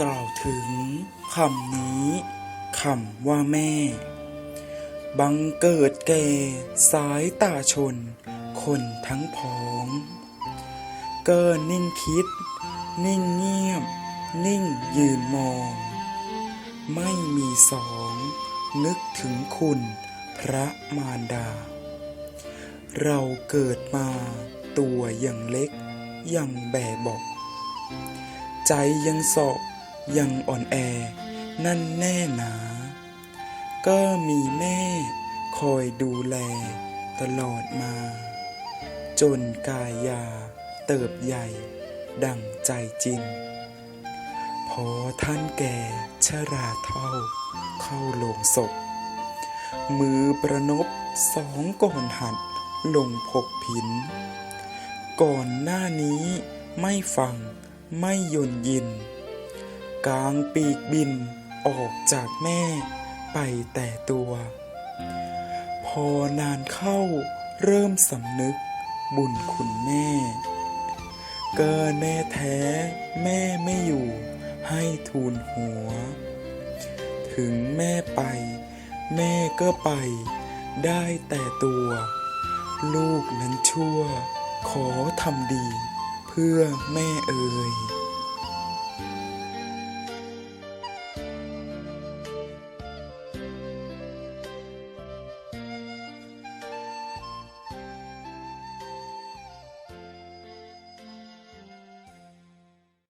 กล่าวถึงคำนี้คำว่าแม่ บังเกิดแก่สายตาชน คนทั้งพ้องเกินนิ่งคิด นิ่งเงียบ นิ่งยืนมอง ไม่มีสอง นึกถึงคุณพระมารดา เราเกิดมาตัวยังเล็กยังแบเบอก ใจยังสอบ ยังอ่อนแอนั่นแน่หนา ก็มีแม่คอยดูแลตลอดมา จนกายยาเติบใหญ่ดังใจจริง พอท่านแก่ชราเท่าเข้าลงศพ มือประนบสองก่อนหัดลงพกผิน ก่อนหน้านี้ไม่ฟังไม่ยนยิน กลางปีกบินออกจากแม่ไปแต่ตัว พอนานเข้าเริ่มสำนึกบุญคุณแม่ เกินแน่แท้แม่ไม่อยู่ให้ทูลหัว ถึงแม่ไป แม่ก็ไปได้แต่ตัว ลูกนั้นชั่ว ขอทำดีเพื่อแม่เอ่ย